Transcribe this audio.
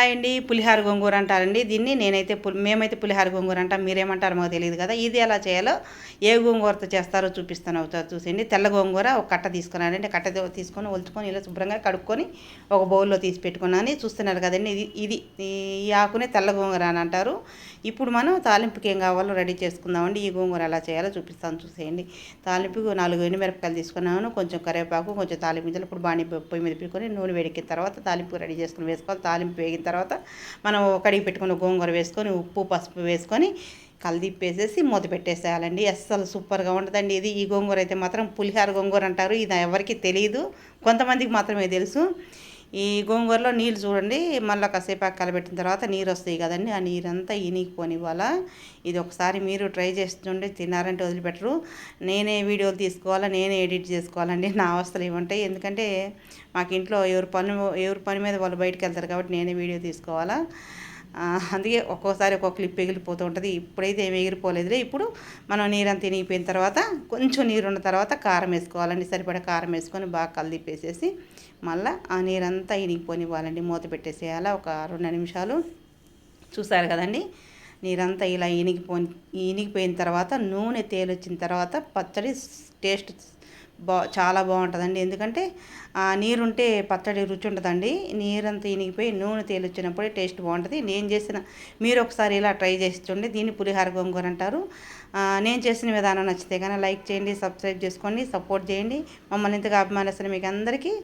Hi అండి పులిహార గోంగూర అంటారండి. దీన్ని నేనైతే పులి మేమైతే పులిహార గోంగూర అంటాం. మీరేమంటారో మాకు తెలియదు కదా. ఇది ఎలా చేయాలో ఏ గోంగూరతో చేస్తారో చూపిస్తాను చూసేయండి. తెల్ల గోంగూర ఒక కట్ట తీసుకున్నానండి కట్ట తీసుకొని ఒలుచుకొని ఇలా శుభ్రంగా కడుక్కొని ఒక బౌల్లో తీసి పెట్టుకున్నాను. చూస్తున్నారు కదండి ఇది ఇది ఈ ఆకునే తెల్ల గోంగూర అని అంటారు. ఇప్పుడు మనం తాలింపుకి ఏం కావాలో రెడీ చేసుకుందామండి. ఈ గోంగూర ఎలా చేయాలో చూపిస్తాను చూసేయండి. తాలింపుకు నాలుగు ఎండుమిరపకాయలు తీసుకున్నాను. కొంచెం కరివేపాకు కొంచెం తాలింపు ఇప్పుడు బాణీ పొయ్యి మీద పెట్టుకొని నూనె వేడికిన తర్వాత తాలింపు రెడీ చేసుకుని వేసుకోవాలి. తాలింపు వేగిన తర్వాత మనం కడిగి పెట్టుకున్న గోంగూర వేసుకొని ఉప్పు పసుపు వేసుకొని కలిదిప్పేసేసి మూత పెట్టేసేయాలండి. అస్సలు సూపర్గా ఉంటుందండి ఇది. ఈ గోంగూర అయితే మాత్రం పులిహార గోంగూర అంటారు. ఇది ఎవరికి తెలియదు కొంతమందికి మాత్రమే తెలుసు. ఈ గోంగూరలో నీళ్ళు చూడండి మళ్ళీ కాసేపు కలబెట్టిన తర్వాత నీరు వస్తాయి కదండి ఆ నీరంతా ఇనిగిపోనివ్వాలా. ఇది ఒకసారి మీరు ట్రై చేస్తుంటే తిన్నారంటే వదిలిపెట్టరు. నేనే వీడియోలు తీసుకోవాలా నేనే ఎడిట్ చేసుకోవాలండి నా అవస్థలు ఏమంటాయి ఎందుకంటే మాకు ఇంట్లో ఎవరి పని ఎవరి పని మీద వాళ్ళు బయటకు వెళ్తారు కాబట్టి నేనే వీడియో తీసుకోవాలా. అందుకే ఒక్కోసారి ఒక్కొక్క క్లిప్ ఎగిరిపోతూ ఉంటుంది. ఇప్పుడైతే ఏమి ఎగిరిపోలేదులే. ఇప్పుడు మనం నీరంతా తినిగిపోయిన తర్వాత కొంచెం నీరు ఉన్న తర్వాత కారం వేసుకోవాలండి. సరిపడా కారం వేసుకొని బాగా కలిదిప్పేసేసి మళ్ళీ ఆ నీరంతా ఇనిగిపోనివ్వాలండి. మూత పెట్టేసేయాలి ఒక రెండు నిమిషాలు. చూసారు కదండి? నీరంతా ఇలా ఇనిగిపో ఇనిగిపోయిన తర్వాత నూనె తేలొచ్చిన తర్వాత పచ్చడి టేస్ట్ బా చాలా బాగుంటుందండి. ఎందుకంటే నీరుంటే పచ్చడి రుచి ఉంటుందండి నీరంతా ఇనిగిపోయి నూనె తేలిచ్చినప్పుడే టేస్ట్ బాగుంటుంది. నేను చేసిన మీరు ఒకసారి ఇలా ట్రై చేసి చూడండి. దీన్ని పులిహార గోంగూర అంటారు. నేను చేసిన విధానం నచ్చితే కానీ లైక్ చేయండి సబ్స్క్రైబ్ చేసుకోండి సపోర్ట్ చేయండి. మమ్మల్ని ఇంతగా అభిమానిస్తున్న మీకు అందరికీ